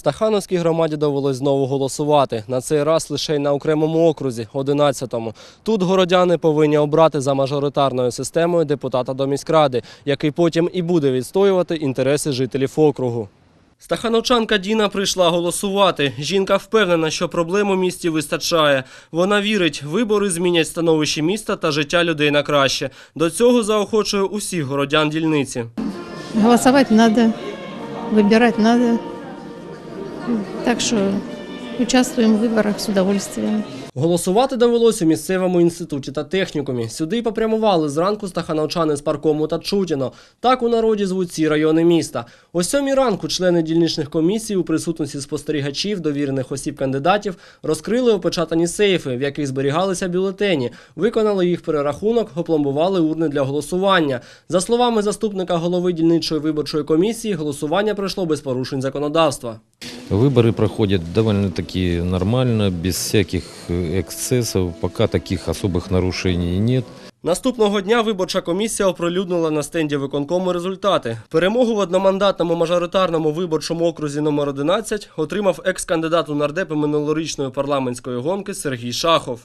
Стахановській громаді довелось знову голосувати. На цей раз лише й на окремому окрузі, 11-му. Тут городяни повинні обрати за мажоритарною системою депутата до міськради, який потім і буде відстоювати інтереси жителів округу. Стахановчанка Діна прийшла голосувати. Жінка впевнена, що проблем у місті вистачає. Вона вірить, вибори змінять становище міста та життя людей на краще. До цього заохочує усіх городян дільниці. Голосовать надо, выбирать надо. Так что участвуем в выборах с удовольствием. Голосувати довелося місцевому інституті та технікумі. Сюди попрямували зранку стахановчани з паркому та Чутіно. Так у народі звуть ці райони міста. О сьомій ранку члени дільничних комісій у присутності спостерігачів, довірених осіб кандидатів, розкрили опечатані сейфи, в яких зберігалися бюлетені, виконали їх перерахунок, опломбували урни для голосування. За словами заступника голови дільничої виборчої комісії, голосування пройшло без порушень законодавства. Выборы проходят довольно-таки нормально, без всяких э, эксцессов. Пока таких особых нарушений нет. Наступного дня виборча комісія оприлюднила на стенді виконкому результати. Перемогу в одномандатному мажоритарному виборчому окрузі номер 11 отримав екс-кандидат у нардепи минулорічної парламентської гонки Сергій Шахов.